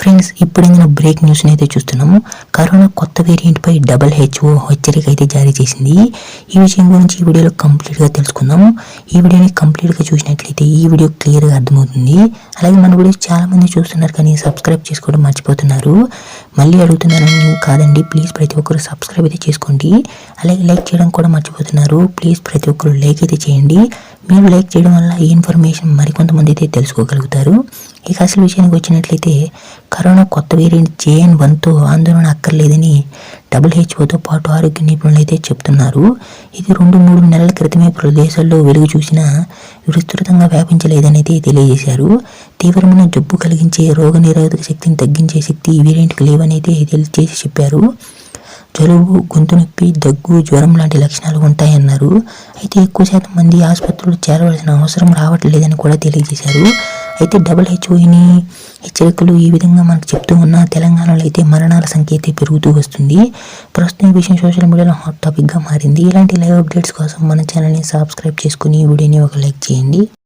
Friends ఇప్పుడు నేను break news అయితే చూస్తున్నాము. కరోనా కొత్త వేరియంట్ పై డబల్ హెచ్ఓ హెచ్చరిక అయితే జారీ చేసింది. ఈ విషయం గురించి ఈ వీడియోలో కంప్లీట్గా తెలుసుకుందాం ఈ వీడియోని కంప్లీట్గా చూసినట్లయితే ఈ వీడియో క్లియర్గా అర్థమవుతుంది. అలాగే మన వీడియో చాలా మంది చూస్తున్నారు కానీ సబ్స్క్రైబ్ చేసుకోవడం మర్చిపోతున్నారు. మళ్ళీ అడుగుతున్నాను కాదండి ప్లీజ్ ప్రతి ఒక్కరు సబ్స్క్రైబ్ అయితే చేసుకోండి. అలాగే లైక్ చేయడం కూడా మర్చిపోతున్నారు. ప్లీజ్ ప్రతి ఒక్కరు లైక్ అయితే చేయండి. మీరు లైక్ చేయడం వల్ల ఈ ఇన్ఫర్మేషన్ మరికొంతమంది అయితే తెలుసుకోగలుగుతారు. ఇక అసలు విషయానికి వచ్చినట్లయితే కరోనా కొత్త వేరియంట్ జేఎన్ వన్తో ఆందోళన అక్కర్లేదని డబ్ల్యూహెచ్ఓతో పాటు ఆరోగ్య నిపుణులు అయితే చెప్తున్నారు. ఇది రెండు మూడు నెలల క్రితమే ప్రదేశాల్లో వెలుగు చూసినా విస్తృతంగా వ్యాపించలేదని అయితే తెలియజేశారు. తీవ్రమైన జబ్బు కలిగించే రోగ నిరోధక శక్తిని తగ్గించే శక్తి ఈ వేరియంట్కి లేవనైతే తెలియజేసి చెప్పారు. జలుబు గొంతు నొప్పి దగ్గు జ్వరం లాంటి లక్షణాలు ఉంటాయన్నారు. అయితే ఎక్కువ శాతం మంది ఆసుపత్రులు చేరవలసిన అవసరం రావట్లేదని కూడా తెలియజేశారు. అయితే డబుల్ హెచ్ఓని హెచ్చరికలు ఈ విధంగా మనకు చెప్తూ ఉన్న తెలంగాణలో అయితే మరణాల సంఖ్య అయితే పెరుగుతూ వస్తుంది. ప్రస్తుతం ఈ విషయం సోషల్ మీడియాలో హాట్ టాపిక్గా మారింది. ఇలాంటి లైవ్ అప్డేట్స్ కోసం మన ఛానల్ని సబ్స్క్రైబ్ చేసుకుని ఈ వీడియోని ఒక లైక్ చేయండి.